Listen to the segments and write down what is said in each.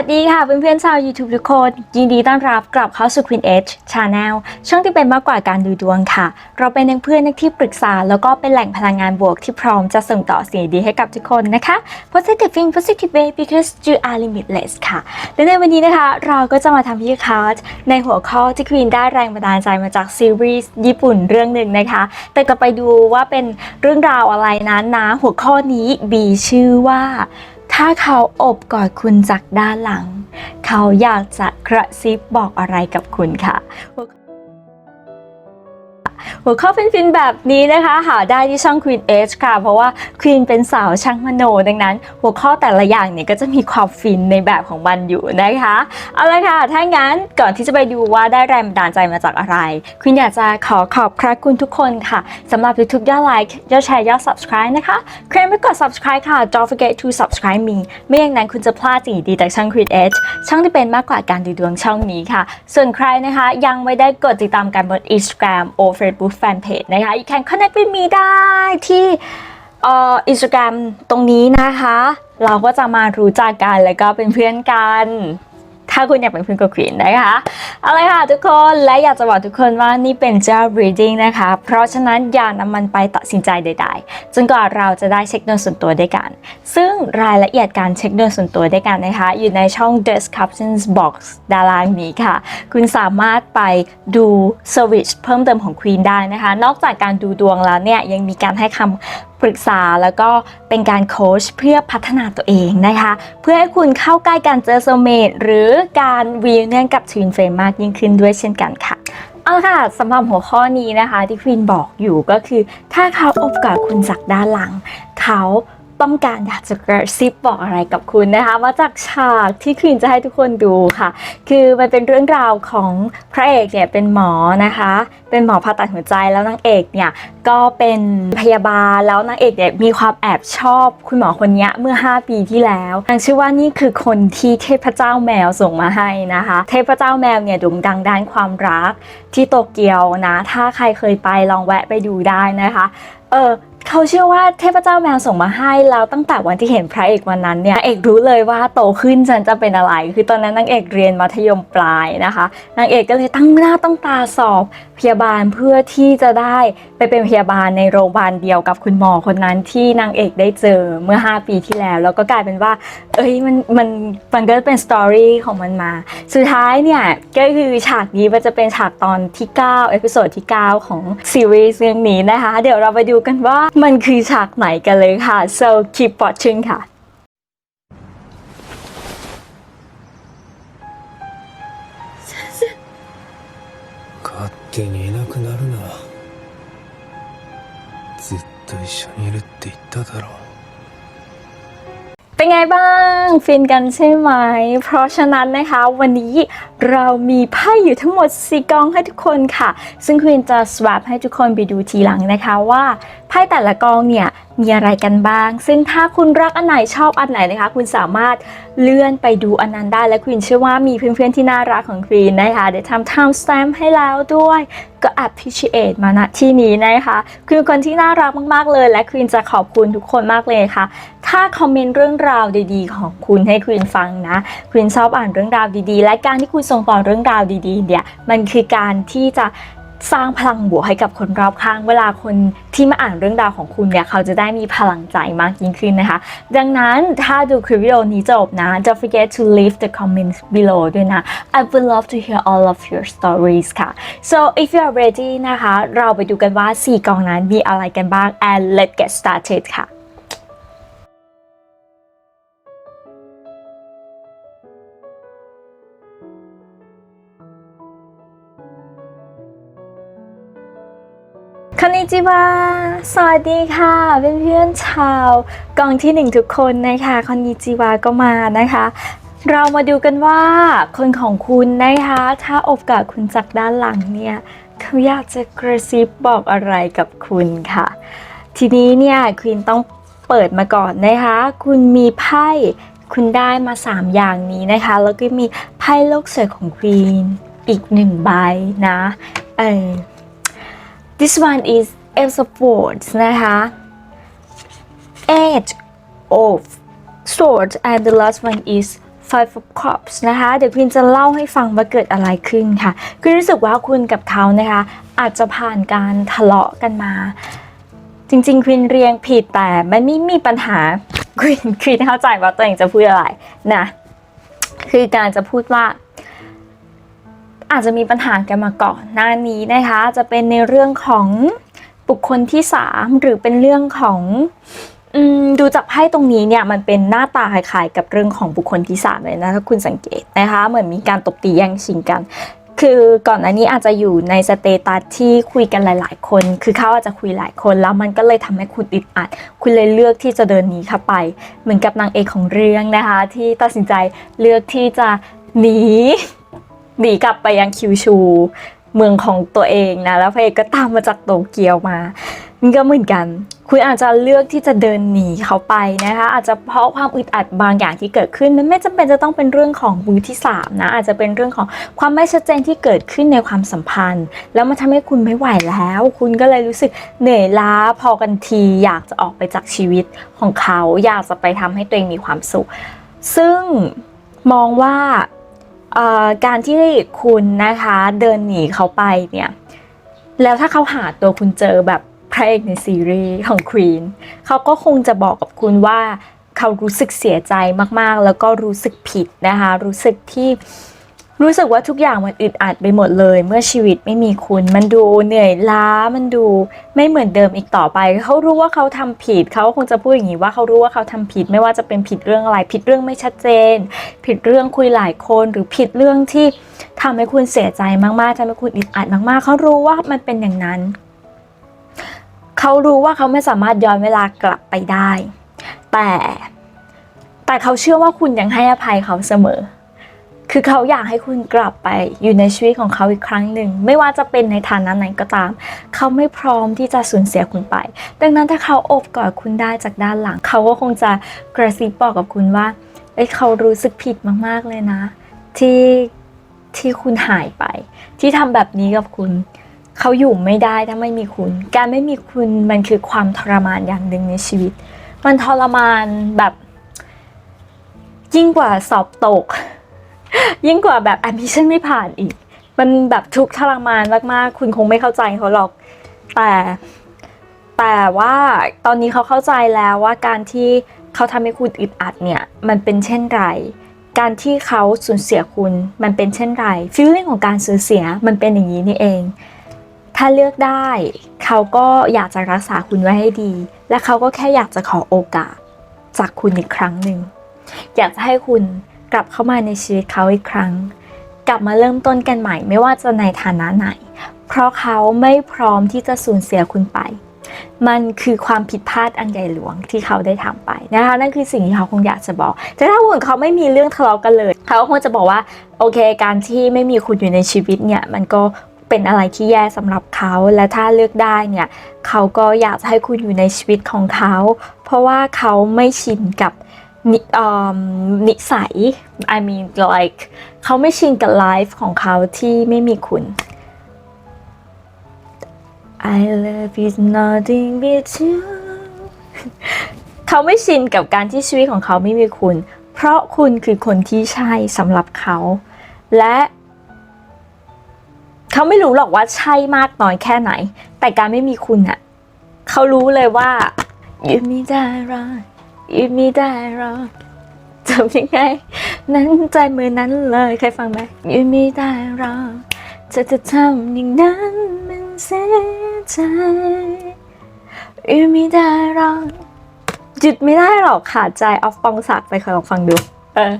สวัสดีค่ะเพื่อนๆชาว YouTube ทุกคน ยินดีต้อนรับกลับเข้าสู่ Queen Edge Channel ช่องที่เป็นมากกว่าการดูดวงค่ะ เราเป็นนักเพื่อนนักที่ปรึกษา แล้วก็เป็นแหล่งพลังงานบวกที่พร้อมจะส่งต่อสิ่งดีให้กับทุกคนนะคะ Positive Think positive way because you are limitless ค่ะ และในวันนี้นะคะ เราก็จะมาทำพิคาร์ดในหัวข้อที่ Queen ได้แรงบันดาลใจมาจากซีรีส์ญี่ปุ่นเรื่องหนึ่งนะคะ แต่จะไปดูว่าเป็นเรื่องราวอะไรนั้นนะหัวข้อนี้บีชื่อว่า ถ้าเขาอบกอดคุณจากด้านหลัง เขาอยากจะกระซิบบอกอะไรกับคุณค่ะ หัวข้อฟินๆแบบนี้นะคะ หาได้ที่ช่อง Queen H ค่ะ เพราะว่า Queen เป็นสาวช่างมโน ดังนั้น หัวข้อแต่ละอย่างเนี่ยก็จะมีความฟินในแบบของมันอยู่นะคะ เอาละค่ะ ถ้างั้นก่อนที่จะไปดูว่าได้แรงบันดาลใจมาจากอะไรคุณอยากจะขอขอบพระคุณทุกคนค่ะสำหรับทุกๆยอดไลค์ยอดแชร์ยอด subscribe นะคะใครไม่กด subscribe ค่ะ don't forget to subscribe me ไม่อย่างนั้นคุณจะพลาดสิ่งดีจากช่อง Queen Edge ช่องที่เป็นมากกว่าการดูดวงช่องนี้ค่ะ ส่วนใครนะคะยังไม่ได้กดติดตามกันบน Instagram or Facebook Fanpage นะคะ you can connect with me ได้ที่เอ่ออินสตาแกรมตรงนี้นะคะ เราก็จะมารู้จักกันแล้วก็เป็นเพื่อนกัน ถ้าคุณอยากเป็นเพื่อนกับควีนนะคะเอาเลยค่ะทุกคนและอยากจะบอกทุกคนว่านี่เป็นเจ้า reading นะคะ เพราะฉะนั้นอย่านำมันไปตัดสินใจใด ๆ จนกว่าเราจะได้เช็คดวงส่วนตัวด้วยกัน ซึ่งรายละเอียดการเช็คดวงส่วนตัวด้วยกันนะคะ อยู่ในช่อง description box ด้านล่างนี้ค่ะ คุณสามารถไปดู service เพิ่มเติมของ Queen ได้นะคะ นอกจากการดูดวงแล้วเนี่ยยังมีการให้คำปรึกษาแล้วก็เป็นการโค้ชเพื่อพัฒนาตัวเองนะคะ เพื่อให้คุณเข้าใกล้การเจอโซเมตหรือการวีเนียนกับทวินเฟรมมากยิ่งขึ้นด้วยเช่นกันค่ะเอาค่ะสำหรับหัวข้อนี้นะคะที่ควีนบอกอยู่ก็คือ ถ้าเขาอบกัดคุณจากด้านหลัง เขา ต้องการอยากจะกระซิบบอกอะไรกับคุณนะคะ มาจากฉากที่ควีนจะให้ทุกคนดูค่ะ คือมันเป็นเรื่องราวของพระเอกเนี่ยเป็นหมอนะคะ เป็นหมอผ่าตัดหัวใจแล้วนางเอกเนี่ยก็เป็นพยาบาลแล้วนางเอกเนี่ยมีความแอบชอบคุณหมอคนนี้เมื่อ 5 ปีที่แล้วนางชื่อว่านี่คือคนที่เทพเจ้าแมวส่งมาให้นะคะ เทพเจ้าแมวเนี่ยโด่งดังด้านความรักที่โตเกียวนะ ถ้าใครเคยไปลองแวะไปดูได้นะคะ เออ เขาเชื่อว่าเทพเจ้าแมวส่งมาให้แล้วตั้งแต่วันที่เห็นพระเอกวันนั้นเนี่ยเอกรู้เลยว่าโตขึ้นฉันจะเป็นอะไร คือตอนนั้นนางเอกเรียนมัธยมปลายนะคะนางเอกก็เลยตั้งหน้าตั้งตาสอบพยาบาลเพื่อที่จะได้ไปเป็นพยาบาลในโรงพยาบาลเดียวกับคุณหมอคนนั้นที่นางเอกได้เจอเมื่อ 5 ปีที่แล้ว แล้วก็กลายเป็นว่า เอ้ยมันมันมันก็เป็นสตอรี่ของมันมา สุดท้ายเนี่ยก็คือฉากนี้มันจะเป็นฉากตอนที่9เอพิโซดที่ 9 ของซีรีส์เรื่องนี้นะคะ เดี๋ยวเราไปดูกันว่ามันคือฉากไหนกันเลยค่ะ so keep watching ค่ะ 勝手にいなくなるなずっと一緒にいるって言っただろ เป็นไงบ้างฟินกันใช่ไหม เพราะฉะนั้นนะคะวันนี้เรามีไพ่อยู่ทั้งหมด4กองให้ทุกคนค่ะ ซึ่งควีนจะ swap ให้ทุกคนไปดูทีหลังนะคะว่า ไพ่แต่ละกองเนี่ยมีอะไรกันบ้าง ซึ่งถ้าคุณรักอันไหนชอบอันไหนนะคะ คุณสามารถเลื่อนไปดูอันนั้นได้ และควีนเชื่อว่ามีเพื่อนๆที่น่ารักของควีนนะคะเดี๋ยวทำ time stamp ให้แล้วด้วยก็ appreciate มาณที่นี้นะคะคือเป็นคนที่น่ารักมากๆเลย และควีนจะขอบคุณทุกคนมากเลยค่ะ ถ้าคอมเมนต์เรื่องราวดีๆ ของคุณให้ควีนฟังนะควีนชอบอ่านเรื่องราวดีๆ และการที่คุณส่งต่อเรื่องราวดีๆเนี่ยมันคือการที่จะ สร้างพลังบวกให้กับคนรอบข้าง เวลาคนที่มาอ่านเรื่องราวของคุณเนี่ยเขาจะได้มีพลังใจมากยิ่งขึ้นนะคะ ดังนั้นถ้าดูคลิปวิดีโอนี้จบนะ don't forget to leave the comments below ด้วยนะ I would love to hear all of your stories ค่ะ so if you are ready นะคะ เราไปดูกันว่า 4กองนั้นมีอะไรกันบ้าง and let's get started ค่ะ จิวาสวัสดีค่ะเพื่อนๆชาวกองที่หนึ่งทุกคนนะคะคอนนิจิวาก็มานะคะ เรามาดูกันว่าคนของคุณนะคะ ถ้าอบกับคุณจากด้านหลังเนี่ยเขาอยากจะกระซิบบอกอะไรกับคุณค่ะ ทีนี้เนี่ยควีนต้องเปิดมาก่อนนะคะ คุณมีไพ่คุณได้มา 3 อย่างนี้นะคะ แล้วก็มีไพ่โลกสวยของควีนอีกหนึ่งใบนะเออ This one is Ace of Swords นะคะ Eight of Swords and the last one is Five of Cups นะคะ เดี๋ยวควีนจะเล่าให้ฟังว่าเกิดอะไรขึ้นค่ะควีนรู้สึกว่าคุณกับเขานะคะ อาจจะผ่านการทะเลาะกันมา จริงๆควีนเรียงผิดแต่มันไม่มีปัญหาควีนควีนเข้าใจว่าตัวเองจะพูดอะไรนะ คือการจะพูดว่าอาจจะมีปัญหากันมาก่อนหน้านี้นะคะ จะเป็นในเรื่องของ บุคคลที่สามหรือเป็นเรื่องของอดูจากไพ่ตรงนี้เนี่ยมันเป็นหน้าตาคล้ายๆกับเรื่องของบุคคลที่สามเลยนะถ้าคุณสังเกตนะคะเหมือนมีการตบตีแย่งชิงกัน คือก่อนหน้านี้อาจจะอยู่ในสเตตัสที่คุยกันหลาย ๆ คน คือเขาอาจจะคุยหลายคนแล้วมันก็เลยทำให้คุณอึดอัด คุณเลยเลือกที่จะเดินหนีเข้าไป เหมือนกับนางเอกของเรื่องนะคะ ที่ตัดสินใจเลือกที่จะหนีหนีกลับไปยังคิวชู เมืองของตัวเองนะแล้วพระเอกก็ตามมาจากโตเกียวมานี่ก็เหมือนกัน คุณอาจจะเลือกที่จะเดินหนีเขาไปนะคะ อาจจะเพราะความอึดอัดบางอย่างที่เกิดขึ้นมันไม่จำเป็นจะต้องเป็นเรื่องของมือที่สามนะอาจจะเป็นเรื่องของความไม่ชัดเจนที่เกิดขึ้นในความสัมพันธ์ แล้วมันทำให้คุณไม่ไหวแล้ว คุณก็เลยรู้สึกเหนื่อยล้าพอกันที อยากจะออกไปจากชีวิตของเขา อยากจะไปทำให้ตัวเองมีความสุข ซึ่งมองว่า การที่คุณนะคะเดินหนีเขาไปเนี่ย แล้วถ้าเขาหาตัวคุณเจอแบบพระเอกในซีรีส์ของควีนเขาก็คงจะบอกกับคุณว่าเขารู้สึกเสียใจมากๆ แล้วก็รู้สึกผิดนะคะ รู้สึกที่ รู้สึกว่าทุกอย่างมันอึดอัดไปหมดเลย เมื่อชีวิตไม่มีคุณ มันดูเหนื่อยล้ามันดูไม่เหมือนเดิมอีกต่อไป เขารู้ว่าเขาทำผิดเขาคงจะพูดอย่างนี้ว่าเขารู้ว่าเขาทำผิดไม่ว่าจะเป็นผิดเรื่องอะไร ผิดเรื่องไม่ชัดเจน ผิดเรื่องคุยหลายคนหรือผิดเรื่องที่ทำให้คุณเสียใจมากๆทำให้คุณอึดอัดมากๆ เขารู้ว่ามันเป็นอย่างนั้น เขารู้ว่าเขาไม่สามารถย้อนเวลากลับไปได้ แต่แต่เขาเชื่อว่าคุณยังให้อภัยเขาเสมอ คือเขาอยากให้คุณกลับไปอยู่ในชีวิตของเขาอีกครั้งหนึ่ง ไม่ว่าจะเป็นในฐานะไหนก็ตาม เขาไม่พร้อมที่จะสูญเสียคุณไป ดังนั้นถ้าเขาอบกอดคุณได้จากด้านหลัง เขาก็คงจะกระซิบบอกกับคุณว่าเอ้ยเขารู้สึกผิดมากๆเลยนะ ที่ที่คุณหายไป ที่ทำแบบนี้กับคุณ เขาอยู่ไม่ได้ถ้าไม่มีคุณ การไม่มีคุณมันคือความทรมานอย่างหนึ่งในชีวิต มันทรมานแบบยิ่งกว่าสอบตก ยิ่งกว่าแบบแอดมิชั่นไม่ผ่านอีก มันแบบทุกข์ทรมานมากๆ คุณคงไม่เข้าใจเขาหรอก แต่แต่ว่าตอนนี้เขาเข้าใจแล้วว่าการที่เขาทำให้คุณอึดอัดเนี่ย มันเป็นเช่นไร การที่เขาสูญเสียคุณมันเป็นเช่นไรฟีลลิ่งของการสูญเสียมันเป็นอย่างนี้นี่เอง ถ้าเลือกได้ เขาก็อยากจะรักษาคุณไว้ให้ดี และเขาก็แค่อยากจะขอโอกาสจากคุณอีกครั้งหนึ่งอยากจะให้คุณ กลับเข้ามาในชีวิตเขาอีกครั้ง กลับมาเริ่มต้นกันใหม่ไม่ว่าจะในฐานะไหน เพราะเขาไม่พร้อมที่จะสูญเสียคุณไป มันคือความผิดพลาดอันใหญ่หลวงที่เขาได้ทำไปนะคะนั่นคือสิ่งที่เขาคงอยากจะบอก แต่ถ้าคุณเขาไม่มีเรื่องทะเลาะกันเลย เขาก็คงจะบอกว่าโอเค การที่ไม่มีคุณอยู่ในชีวิตเนี่ยมันก็เป็นอะไรที่แย่สำหรับเขาและถ้าเลือกได้เนี่ยเขาก็อยากจะให้คุณอยู่ในชีวิตของเขา เพราะว่าเขาไม่ชินกับ นิเอิ่มนิสัย I mean like เขาไม่ชินกับไลฟ์ของเขาที่ไม่มีคุณ I love is nothing but you เขาไม่ชินกับการที่ชีวิตของเขาไม่มีคุณ เพราะคุณคือคนที่ใช่สำหรับเขา และ เขาไม่รู้หรอกว่าใช่มากน้อยแค่ไหน แต่การไม่มีคุณอะเขารู้เลยว่ายืมไม่ได้หร อกยืมไม่ได้หรอกจำยังไง นั้นใจมือนั้นเลยเคยฟังไหมยืมไม่ได้หรอกจะจะทำอย่างนั้นมันเสียใจยืมไม่ได้หรอกหยุดไม่ได้หรอกขาดใจออฟปองศักดิ์ไปเคยลองฟังดู เออ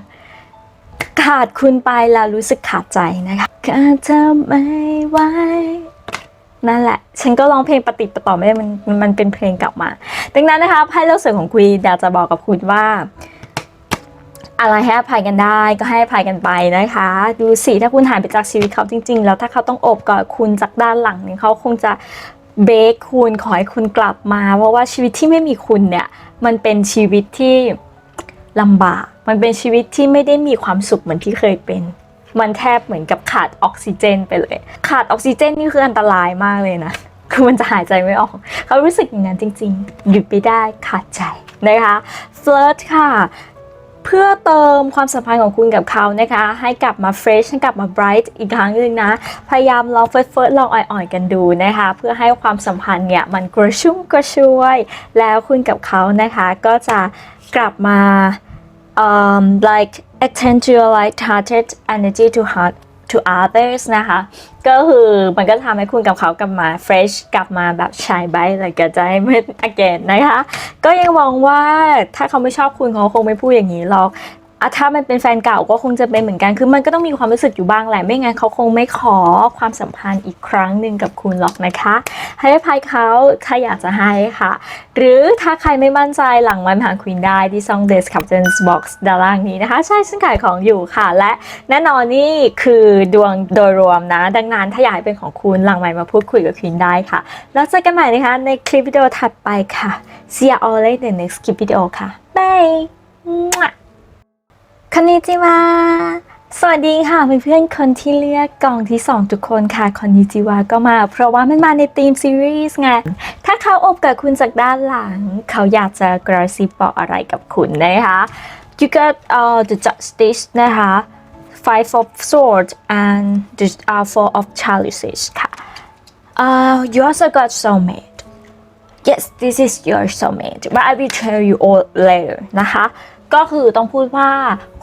ขาดคุณไปแล้วรู้สึกขาดใจนะคะขาดเธอไม่ไหว นั่นแหละ ฉันก็ร้องเพลงปฏิปต่อไม่ได้มันมันเป็นเพลงกลับมา ดังนั้นนะคะไพ่เลือกสวยของคุณอยากจะบอกกับคุณว่า อะไรให้อภัยกันได้ก็ให้อภัยกันไปนะคะ ดูสิถ้าคุณหายไปจากชีวิตเขาจริง ๆ แล้วถ้าเขาต้องอบกอดคุณจากด้านหลังเนี่ยเขาคงจะเบรกคุณขอให้คุณกลับมา เพราะว่าชีวิตที่ไม่มีคุณเนี่ย มันเป็นชีวิตที่ลำบาก มันเป็นชีวิตที่ไม่ได้มีความสุขเหมือนที่เคยเป็น มันแทบเหมือนกับขาดออกซิเจนไปเลย ขาดออกซิเจนนี่คืออันตรายมากเลยนะ คือมันจะหายใจไม่ออก เขารู้สึกอย่างนั้นจริงๆหยุดไปได้ขาดใจนะคะ flirt ค่ะเพื่อเติมความสัมพันธ์ของคุณกับเขานะคะ ให้กลับมาเฟรชกลับมาไบรท์อีกครั้งหนึ่งนะ พยายามลองเฟิร์สเฟิร์สลองอ่อยๆกันดูนะคะ เพื่อให้ความสัมพันธ์เนี่ยมันกระชุ่มกระชวย แล้วคุณกับเขานะคะก็จะกลับมา um, like attend to your light-hearted energy to heart to others นะคะ ก็คือมันก็ทำให้คุณกับเขากลับมา fresh กลับมาแบบชายใบอะไรก็จะให้ไม่ again นะคะ ก็ยังมองว่าถ้าเขาไม่ชอบคุณเขาคงไม่พูดอย่างนี้หรอก อะถ้ามันเป็นแฟนเก่าก็คงจะเป็นเหมือนกันคือมันก็ต้องมีความรู้สึกอยู่บ้างแหละไม่งั้นเขาคงไม่ขอความสัมพันธ์อีกครั้งหนึ่งกับคุณหรอกนะคะ ให้อภัยเขาถ้าอยากจะให้ค่ะ หรือถ้าใครไม่มั่นใจหลังวันหาควีนได้ที่ช่อง Des Captain's Box ด้านล่างนี้นะคะ ใช่ฉันขายของอยู่ค่ะ และแน่นอนนี่คือดวงโดยรวมนะ ดังนั้นถ้าอยากให้เป็นของคุณหลังใหม่มาพูดคุยกับควีนได้ค่ะ แล้วเจอกันใหม่นะคะในคลิปวิดีโอถัดไปค่ะ See you all in the next คลิปวิดีโอค่ะ Bye คอนนิจิวา สวัสดีค่ะเพื่อนๆคนที่เลือกกล่องที่ 2 ทุกคนค่ะคอนนิจิวาก็มา เพราะว่ามันมาในทีมซีรีส์ไง ถ้าเขาอบกับคุณจากด้านหลัง เขาอยากจะกระซิบบอกอะไรกับคุณนะคะ you got uh, the justice นะคะ five of swords and the uh, four of chalices ค่ะ uh, you also got soulmate yes this is your soulmate but I will tell you all later นะคะ ก็คือต้องพูดว่า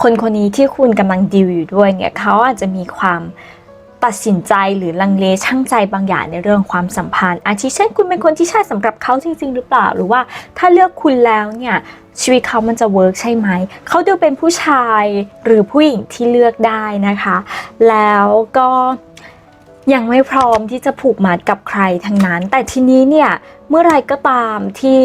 คนคนนี้ที่คุณกำลังดีลอยู่ด้วยเนี่ยเขาอาจจะมีความตัดสินใจหรือลังเลช่างใจบางอย่างในเรื่องความสัมพันธ์ อาทิเช่นคุณเป็นคนที่ใช่สำหรับเขาจริง ๆ หรือเปล่า หรือว่าถ้าเลือกคุณแล้วเนี่ยชีวิตเขามันจะเวิร์กใช่ไหม เขาดูเป็นผู้ชายหรือผู้หญิงที่เลือกได้นะคะ แล้วก็ ยังไม่พร้อมที่จะผูกมัดกับใครทั้งนั้น แต่ทีนี้เนี่ยเมื่อไรก็ตามที่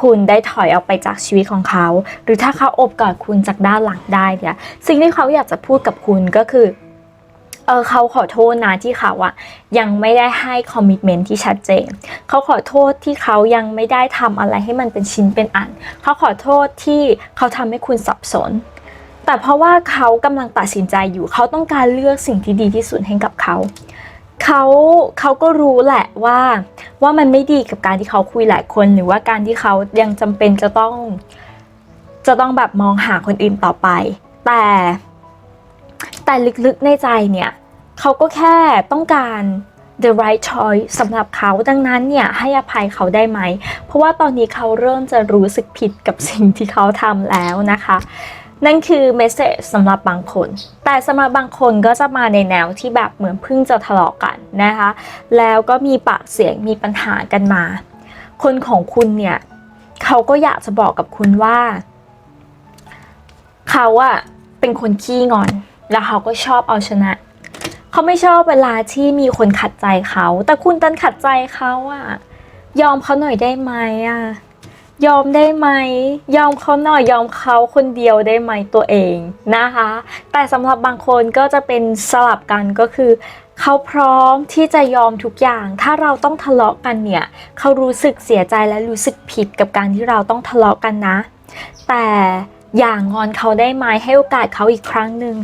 คุณได้ถอยออกไปจากชีวิตของเขา หรือถ้าเขาอบกอดคุณจากด้านหลังได้เนี่ยสิ่งที่เขาอยากจะพูดกับคุณก็คือเออเขาขอโทษนะที่เขาอะยังไม่ได้ให้คอมมิชเมนที่ชัดเจน เขาขอโทษที่เขายังไม่ได้ทำอะไรให้มันเป็นชิ้นเป็นอัน เขาขอโทษที่เขาทำให้คุณสับสน แต่เพราะว่าเขากำลังตัดสินใจอยู่ เขาต้องการเลือกสิ่งที่ดีที่สุดให้กับเขา เขาเขาก็รู้แหละว่าว่ามันไม่ดีกับการที่เขาคุยหลายคนหรือว่าการที่เขายังจำเป็นจะต้อง จะต้องแบบมองหาคนอื่นต่อไป แต่ แต่ลึกๆในใจเนี่ยเขาก็แค่ต้องการ the right choice สำหรับเขาดังนั้นเนี่ยให้อภัยเขาได้ไหม เพราะว่าตอนนี้เขาเริ่มจะรู้สึกผิดกับสิ่งที่เขาทำแล้วนะคะ นั่นคือเมสเซจสำหรับบางคน แต่สำหรับบางคนก็จะมาในแนวที่แบบเหมือนเพิ่งจะทะเลาะกันนะคะ แล้วก็มีปากเสียงมีปัญหากันมา คนของคุณเนี่ยเขาก็อยากจะบอกกับคุณว่า เขาอะเป็นคนขี้งอน แล้วเขาก็ชอบเอาชนะ เขาไม่ชอบเวลาที่มีคนขัดใจเขา แต่คุณดันขัดใจเขาอะยอมเขาหน่อยได้ไหมอะ ยอมได้ไหม ยอมเขาหน่อยยอมเขาคนเดียวได้ไหมตัวเองนะคะ แต่สำหรับบางคนก็จะเป็นสลับกันก็คือ เขาพร้อมที่จะยอมทุกอย่าง ถ้าเราต้องทะเลาะกันเนี่ย เขารู้สึกเสียใจและรู้สึกผิดกับการที่เราต้องทะเลาะกันนะ แต่อย่างงอนเขาได้ไหมให้โอกาสเขาอีกครั้งหนึ่ง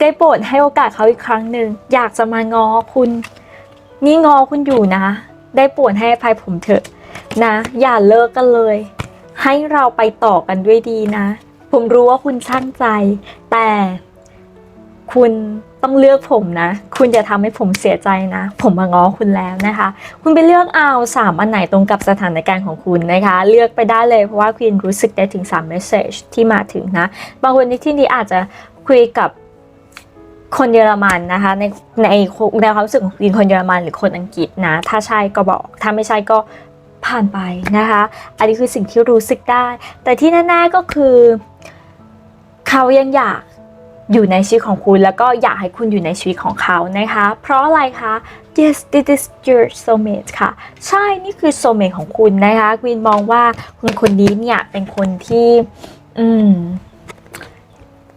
ได้โปรดให้โอกาสเขาอีกครั้งหนึ่งอยากจะมางอคุณ นี่งอคุณอยู่นะ ได้โปรดให้อภัยผมเถอะ นะ อย่าเลิกกันเลย ให้เราไปต่อกันด้วยดีนะ ผมรู้ว่าคุณช่างใจ แต่คุณต้องเลือกผมนะ คุณอย่าทำให้ผมเสียใจนะ ผมมาง้อคุณแล้วนะคะ คุณไปเลือกเอาสามอันไหนตรงกับสถานการณ์ของคุณนะคะ เลือกไปได้เลยเพราะว่าควีนรู้สึกได้ถึง3 message ที่มาถึงนะ บางคนในที่นี้อาจจะคุยกับคนเยอรมันนะคะในในในความรู้สึกของควีนคนเยอรมันหรือคนอังกฤษนะ ถ้าใช่ก็บอก ถ้าไม่ใช่ก็ ผ่านไปนะคะ อันนี้คือสิ่งที่รู้สึกได้ แต่ที่แน่ๆก็คือ เขายังอยากอยู่ในชีวิตของคุณ แล้วก็อยากให้คุณอยู่ในชีวิตของเขานะคะ เพราะอะไรคะ yes this is your soulmate ค่ะ ใช่นี่คือ soulmate ของคุณนะคะวีนมองว่าคนคนนี้เนี่ยเป็นคนที่ อืม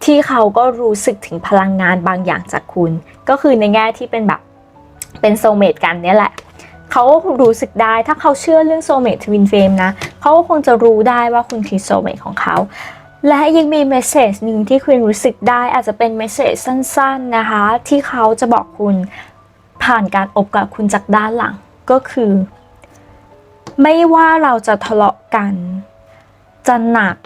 ที่เขาก็รู้สึกถึงพลังงานบางอย่างจากคุณ ก็คือในแง่ที่เป็นแบบเป็นโซเมตกันเนี่ยแหละ เขาก็คงรู้สึกได้ ถ้าเขาเชื่อเรื่องโซเมตทวินเฟมนะเขาก็คงจะรู้ได้ว่าคุณคือโซเมตของเขา และยังมีเมสเซจหนึ่งที่คุณรู้สึกได้อาจจะเป็นเมสเซจสั้นๆนะคะ ที่เขาจะบอกคุณผ่านการอบกับคุณจากด้านหลังก็คือ ไม่ว่าเราจะทะเลาะกัน จะหนัก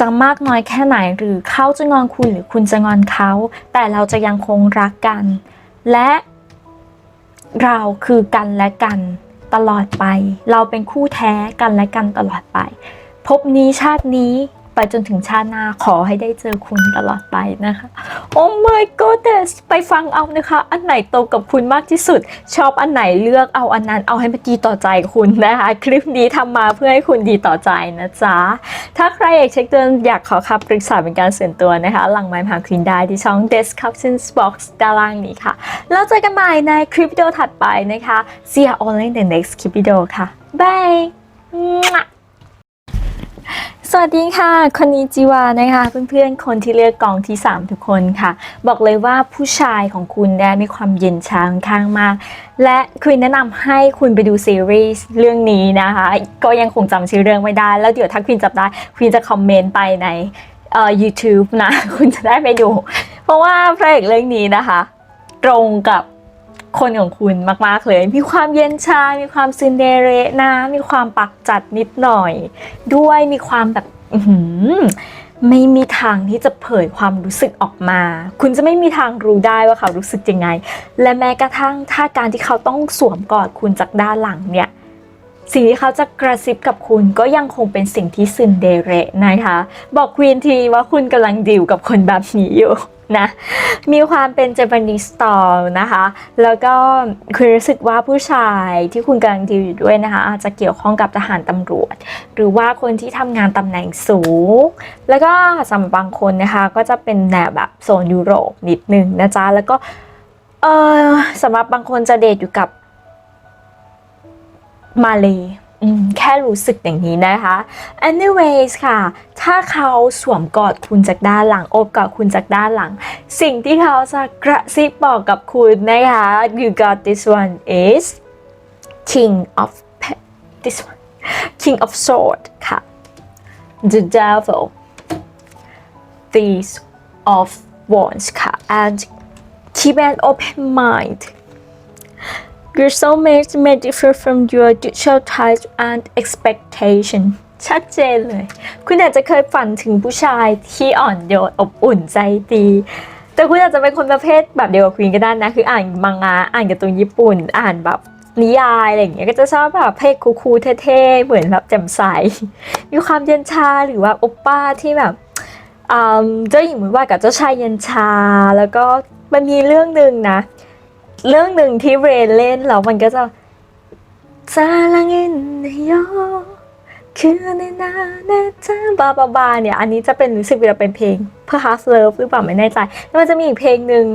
จะมากน้อยแค่ไหนหรือเขาจะงอนคุณหรือคุณจะงอนเขา แต่เราจะยังคงรักกัน และ เราคือกันและกันตลอดไป เราเป็นคู่แท้กันและกันตลอดไป พบนี้ชาตินี้ ไปจนถึงชาติหน้าขอให้ได้เจอคุณตลอดไปนะคะ โอ้ my goodness ไปฟังเอานะคะ อันไหนตรงกับคุณมากที่สุด ชอบอันไหนเลือกเอาอันนั้น เอาให้มันดีต่อใจคุณนะคะ คลิปนี้ทำมาเพื่อให้คุณดีต่อใจนะจ๊ะ ถ้าใครอยากเช็คตัวอยากขอคำปรึกษาเป็นการส่วนตัวนะคะ หลังไมค์หาคลินได้ที่ช่อง description box ด้านล่างนี้ค่ะ แล้วเจอกันใหม่ในคลิปวิดีโอถัดไปนะคะ see you all in the next คลิปวิดีโอค่ะ bye สวัสดีค่ะ คนนี้จิวานะคะ เพื่อนๆ คนที่เลือกกองที่ 3 ทุกคนค่ะ บอกเลยว่าผู้ชายของคุณได้มีความเย็นชาข้างมาก และคุยแนะนำให้คุณไปดูซีรีส์เรื่องนี้นะคะ ก็ยังคงจำชื่อเรื่องไม่ได้ แล้วเดี๋ยวถ้าคุณจับได้คุณจะคอมเมนต์ไปในเอ่อ YouTube นะ คุณจะได้ไปดู เพราะว่าพระเอกเรื่องนี้นะคะ ตรงกับ คนของคุณมากๆเลย มีความเย็นชา มีความซินเดเรนะ มีความปักจัดนิดหน่อย ด้วยมีความแบบหือไม่มีทางที่จะเผยความรู้สึกออกมา คุณจะไม่มีทางรู้ได้ว่าเขารู้สึกยังไง และแม้กระทั่งถ้าการที่เขาต้องสวมกอดคุณจากด้านหลังเนี่ยสิ่งที่เขาจะกระซิบกับคุณก็ยังคงเป็นสิ่งที่ซินเดเรนะคะ บอกควีนทีว่าคุณกำลังดิวกับคนแบบนี้อยู่ นะมีความเป็น Japanese style นะคะ แล้วก็คุณรู้สึกว่าผู้ชายที่คุณกำลังดีลอยู่ด้วยนะคะ อาจจะเกี่ยวข้องกับทหารตำรวจ หรือว่าคนที่ทำงานตำแหน่งสูง แล้วก็สำหรับบางคนนะคะ ก็จะเป็นแนวแบบโซนยุโรปนิดนึงนะจ๊ะ แล้วก็เออสำหรับบางคนจะเดทอยู่กับมาเลย แค่รู้สึกอย่างนี้นะคะ anyways ค่ะ ถ้าเขาสวมกอดคุณจากด้านหลังโอบกอดคุณจากด้านหลัง สิ่งที่เขาจะกระซิบบอกกับคุณนะคะ you got this one is king of this one king of sword ค่ะ the devil these of wands ค่ะ and keep an open mind Your soulmate may differ from your usual type and expectation ชัดเจนเลย คุณอาจจะเคยฝันถึงผู้ชายที่อ่อนโยนอบอุ่นใจดี แต่คุณอาจจะเป็นคนประเภทแบบเดียวกับควีนก็ได้นะ คืออ่านมังงะอ่านการ์ตูนญี่ปุ่น อ่านแบบนิยายอะไรอย่างเงี้ย ก็จะชอบแบบเพลงคูลๆเท่ๆ เหมือนแบบแจ่มใส มีความเย็นชาหรือว่าโอปป้าที่แบบอ่าเจ้าหญิงมือว่ากับเจ้าชายเย็นชา แล้วก็มันมีเรื่องหนึ่งนะ เรื่องหนึ่งที่เรนเล่นแล้วมันก็จะซาลังเอนโยคือในนาเนจาบาบาบาเนี่ย อันนี้จะเป็นรู้สึกว่าเป็นเพลงเพื่อ half love หรือเปล่าไม่แน่ใจ แล้วมันจะมีอีกเพลงหนึ่ง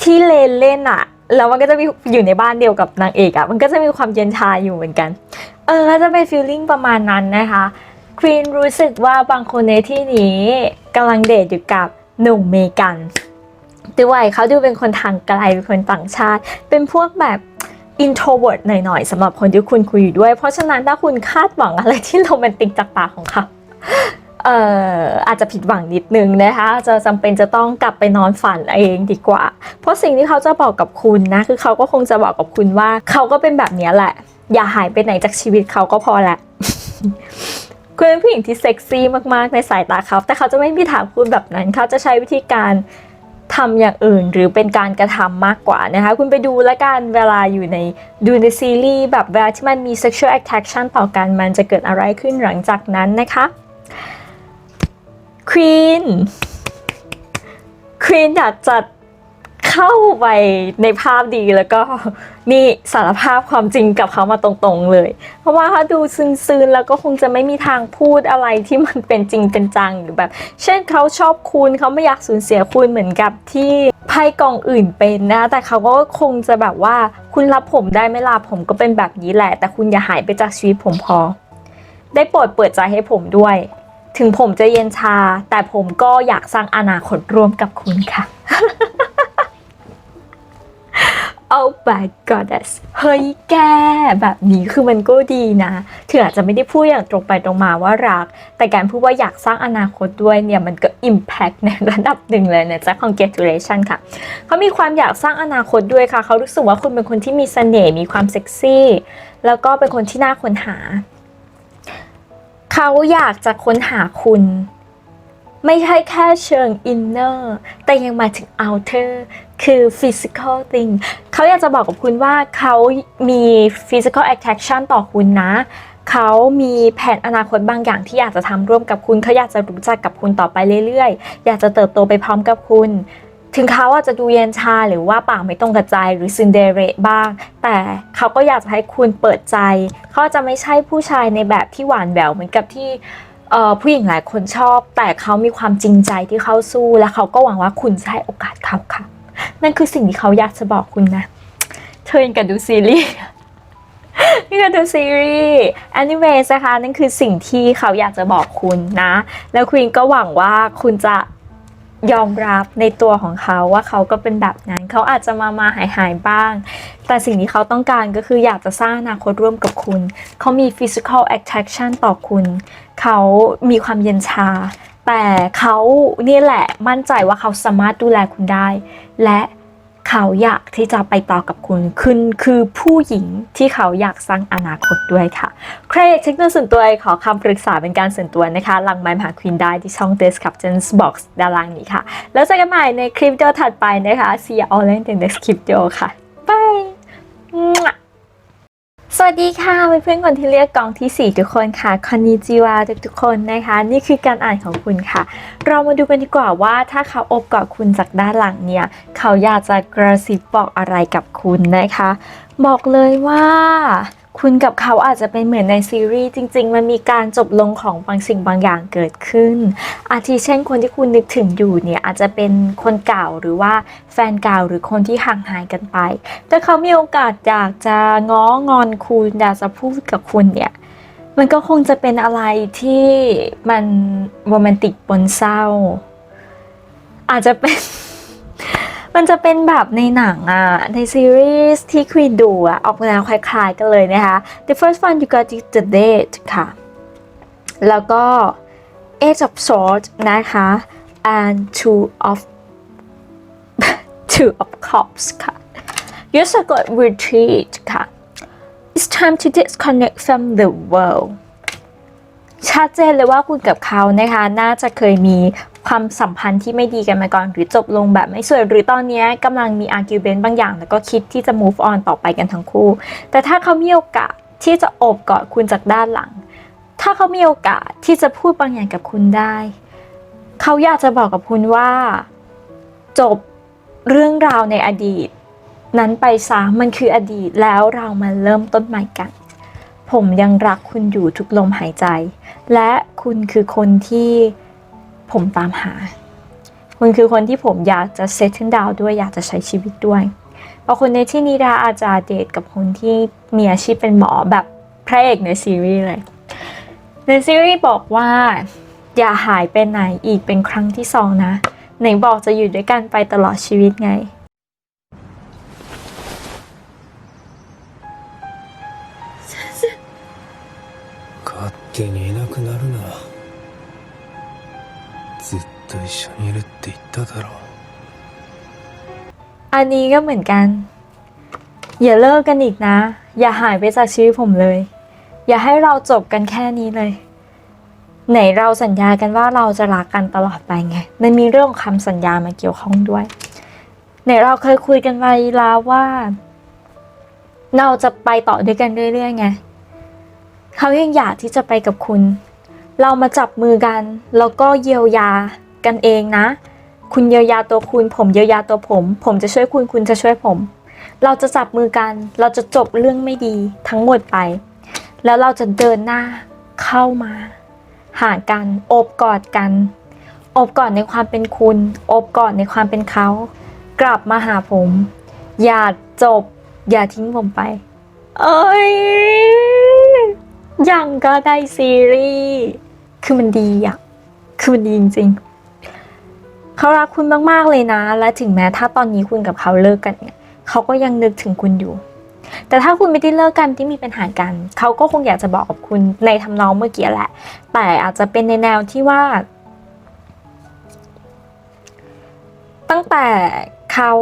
ที่เลนเล่นอะแล้วมันก็จะมีอยู่ในบ้านเดียวกับนางเอกอะมันก็จะมีความเย็นชาอยู่เหมือนกัน เออก็จะเป็นฟีลลิ่งประมาณนั้นนะคะควีนรู้สึกว่าบางคนในที่นี้กำลังเดทอยู่กับหนุ่มเมกัน ด้วยเขาดูเป็นคนทางไกลเป็นคนต่างชาติ เป็นพวกแบบ introvert หน่อยๆสำหรับคนที่คุณคุยอยู่ด้วย เพราะฉะนั้นถ้าคุณคาดหวังอะไรที่โรแมนติกจากปากของเขาเอ่ออาจจะผิดหวังนิดนึงนะคะ จะจำเป็นจะต้องกลับไปนอนฝันเองดีกว่า เพราะสิ่งที่เขาจะบอกกับคุณนะ คือเขาก็คงจะบอกกับคุณว่าเขาก็เป็นแบบนี้แหละ อย่าหายไปไหนจากชีวิตเขาก็พอแหละคุณเป็นผู้หญิงที่เซ็กซี่มากๆในสายตาเขา แต่เขาจะไม่มีทางพูดแบบนั้น เขาจะใช้วิธีการ ทำอย่างอื่นหรือเป็นการกระทำมากกว่านะคะ คุณไปดูและกันเวลาอยู่ในดูในซีรีส์แบบเวลาที่มันมี sexual attraction ต่อกันมันจะเกิดอะไรขึ้นหลังจากนั้นนะคะ Queen Queen อยากจัด เข้าไปในภาพดีแล้วก็นี่สารภาพความจริงกับเขามาตรงๆเลย เพราะว่าเขาดูซึ้นๆแล้วก็คงจะไม่มีทางพูดอะไรที่มันเป็นจริงเป็นจังหรือแบบ เช่นเขาชอบคุณเขาไม่อยากสูญเสียคุณเหมือนกับที่ไพ่กองอื่นเป็นนะ แต่เขาก็คงจะแบบว่าคุณรับผมได้ไหม่ลาผมก็เป็นแบบนี้แหละ แต่คุณอย่าหายไปจากชีวิตผมพอ ได้โปรดเปิดใจให้ผมด้วย ถึงผมจะเย็นชา แต่ผมก็อยากสร้างอนาคตร่วมกับคุณค่ะ Oh my goddess เฮ้ยแกแบบนี้คือมันก็ดีนะถึงอาจจะไม่ได้พูดอย่างตรงไปตรงมาว่ารัก แต่การพูดว่าอยากสร้างอนาคตด้วยเนี่ย มันก็ impact ในระดับหนึ่งเลยนะจ๊ะ congratulation ค่ะ เขามีความอยากสร้างอนาคตด้วยค่ะ เขารู้สึกว่าคุณเป็นคนที่มีเสน่ห์มีความเซ็กซี่ แล้วก็เป็นคนที่น่าค้นหา เขาอยากจะค้นหาคุณไม่ใช่แค่เชิงอินเนอร์แต่ยังมาถึง outer คือ physical thing เขาอยากจะบอกกับคุณว่าเขามี physical attraction ต่อคุณนะ เขามีแผนอนาคตบางอย่างที่อยากจะทำร่วมกับคุณ เขาอยากจะรู้จักกับคุณต่อไปเรื่อยๆ อยากจะเติบโตไปพร้อมกับคุณ ถึงเขาอาจจะดูเย็นชาหรือว่าปากไม่ตรงกับใจหรือซินเดเรบ้าง แต่เขาก็อยากจะให้คุณเปิดใจ เขาจะไม่ใช่ผู้ชายในแบบที่หวานแหววเหมือนกับที่ผู้หญิงหลายคนชอบ แต่เขามีความจริงใจที่เขาสู้ และเขาก็หวังว่าคุณจะให้โอกาสเขาค่ะ นั่นคือสิ่งที่เขาอยากจะบอกคุณนะ เธอยังกับดูซีรีส์นี่ก็ดูซีรีส์ anyways นะคะนั่นคือสิ่งที่เขาอยากจะบอกคุณนะ แล้วควีนก็หวังว่าคุณจะยอมรับในตัวของเขาว่าเขาก็เป็นแบบนั้น เขาอาจจะมามาหายหายบ้าง แต่สิ่งที่เขาต้องการก็คืออยากจะสร้างอนาคตร่วมกับคุณ เขามี physical attraction ต่อคุณ เขามีความเย็นชา แต่เขาเนี่ยแหละมั่นใจว่าเขาสามารถดูแลคุณได้ และเขาอยากที่จะไปต่อกับคุณคุณคือผู้หญิงที่เขาอยากสร้างอนาคตด้วยค่ะใครอยากเช็คตัวส่วนตัวขอคำปรึกษาเป็นการส่วนตัวนะคะ หลังไมค์หาควีนได้ที่ช่อง Description Box ด้านล่างนี้ค่ะ แล้วเจอกันใหม่ในคลิปวิดีโอถัดไปนะคะ See you all in the next video ค่ะ Bye สวัสดีค่ะเพื่อนๆคนที่เรียกกองทีสี่4 ทุกคนค่ะคอนนิจิวาทุกๆคนนะคะ นี่คือการอ่านของคุณค่ะ เรามาดูกันดีกว่าว่าถ้าเขาอบกอดคุณจากด้านหลังเนี่ย เขาอยากจะกระซิบบอกอะไรกับคุณนะคะ บอกเลยว่า คุณกับเขาอาจจะเป็นเหมือนในซีรีส์จริง ๆ มันมีการจบลงของบางสิ่งบางอย่างเกิดขึ้น อาทิเช่นคนที่คุณนึกถึงอยู่เนี่ยอาจจะเป็นคนเก่าหรือว่าแฟนเก่าหรือคนที่ห่างหายกันไป ถ้าเขามีโอกาสอยากจะง้องอนคุณอยากจะพูดกับคุณเนี่ยมันก็คงจะเป็นอะไรที่มันโรแมนติกปนเศร้า อาจจะเป็น มันจะเป็นแบบในหนังอะในซีรีส์ที่ควีนดูอะออกแนวคล้ายๆกันเลยนะคะ The first one you got is the date ค่ะ แล้วก็ Eight of Swords นะคะ and Two of Two of Cups ค่ะ You s got retreat ค่ะ It's time to disconnect from the world ชัดเจนเลยว่าคุณกับเขานะคะน่าจะเคยมีความสัมพันธ์ที่ไม่ดีกันมาก่อน หรือจบลงแบบไม่สวยหรือตอนนี้กำลังมี argument บางอย่าง แล้วก็คิดที่จะ move on ต่อไปกันทั้งคู่ แต่ถ้าเขามีโอกาสที่จะโอบกอดคุณจากด้านหลัง ถ้าเขามีโอกาสที่จะพูดบางอย่างกับคุณได้ เขาอยากจะบอกกับคุณว่า จบเรื่องราวในอดีต นั้นไปซะมันคืออดีตแล้วเรามาเริ่มต้นใหม่กัน ผมยังรักคุณอยู่ทุกลมหายใจ และคุณคือคนที่ผมตามหา คุณคือคนที่ผมอยากจะเซตถึงดาวด้วยอยากจะใช้ชีวิตด้วยบางคนในที่นี้ดาอาจจะเดทกับคนที่มีอาชีพเป็นหมอแบบพระเอกในซีรีส์เลยในซีรีส์บอกว่า อย่าหายไปไหนอีกเป็นครั้งที่สองนะ ไหนบอกจะอยู่ด้วยกันไปตลอดชีวิตไง 手にいなくなるなずっと一緒にいるって言っただろ อันนี้ก็เหมือนกัน อย่าเลิกกันอีกนะ อย่าหายไปจากชีวิตผมเลย อย่าให้เราจบกันแค่นี้เลย ไหนเราสัญญากันว่าเราจะรักกันตลอดไปไง มันมีเรื่องของคำสัญญามาเกี่ยวข้องด้วย ไหนเราเคยคุยกันไว้แล้วว่า เราจะไปต่อด้วยกันเรื่อยๆไง เขายังอยากที่จะไปกับคุณ เรามาจับมือกัน แล้วก็เยียวยากันเองนะ คุณเยียวยาตัวคุณ ผมเยียวยาตัวผม ผมจะช่วยคุณ คุณจะช่วยผม เราจะจับมือกัน เราจะจบเรื่องไม่ดีทั้งหมดไป แล้วเราจะเดินหน้าเข้ามา หากัน โอบกอดกัน โอบกอดในความเป็นคุณ โอบกอดในความเป็นเขา กลับมาหาผม อย่าจบ อย่าทิ้งผมไป เอ้ย ยังก็ได้ซีรีส์คือมันดีอะคือมันดีจริงๆเขารักคุณมากๆเลยนะ และถึงแม้ถ้าตอนนี้คุณกับเขาเลิกกันเนี่ยเขาก็ยังนึกถึงคุณอยู่ แต่ถ้าคุณไม่ได้เลิกกันที่มีปัญหากัน เขาก็คงอยากจะบอกกับคุณในทำนองเมื่อกี้แหละ แต่อาจจะเป็นในแนวที่ว่า ตั้งแต่เขา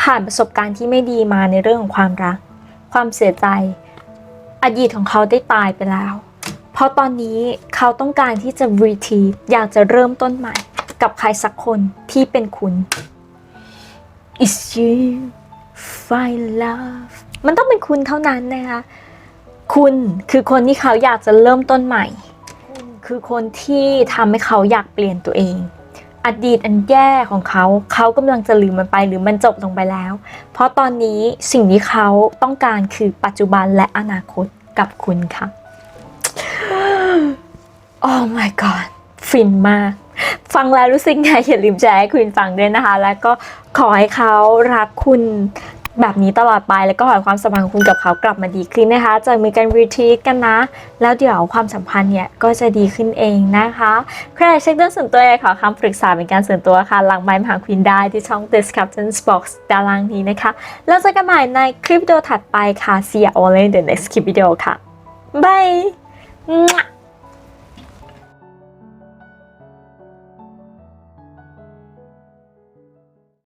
ผ่านประสบการณ์ที่ไม่ดีมาในเรื่องของความรัก ความเสียใจ อดีตของเขาได้ตายไปแล้ว เพราะตอนนี้เขาต้องการที่จะ retreat อยากจะเริ่มต้นใหม่ กับใครสักคนที่เป็นคุณ is you find love มันต้องเป็นคุณเท่านั้นนะคะ คุณคือคนที่เขาอยากจะเริ่มต้นใหม่ คือคนที่ทำให้เขาอยากเปลี่ยนตัวเอง อดีตอันแย่ของเขา เขากำลังจะลืมมันไปหรือมันจบลงไปแล้ว เพราะตอนนี้สิ่งที่เขาต้องการคือปัจจุบันและอนาคตกับคุณค่ะ Oh my god ฟินมาก ฟังแล้วรู้สึกไงอย่าลืมแชร์ให้คุณฟังด้วยนะคะ แล้วก็ขอให้เขารักคุณ แบบนี้ตลอดไปแล้วก็ขอให้ความสัมพันธ์ของคุณกับเขากลับมาดีขึ้นนะคะจะมีการรีทีกันนะ แล้วเดี๋ยวความสัมพันธ์เนี่ยก็จะดีขึ้นเองนะคะ ใครอยากเช็คเรื่องส่วนตัวอยากขอคำปรึกษาเป็นการส่วนตัวค่ะ หลังไมค์มาหาควินได้ที่ช่อง The Captain Box ด้านล่างนี้นะคะ แล้วเจอกันใหม่ในคลิปวิดีโอถัดไปค่ะ See you all in the next clip video ค่ะบาย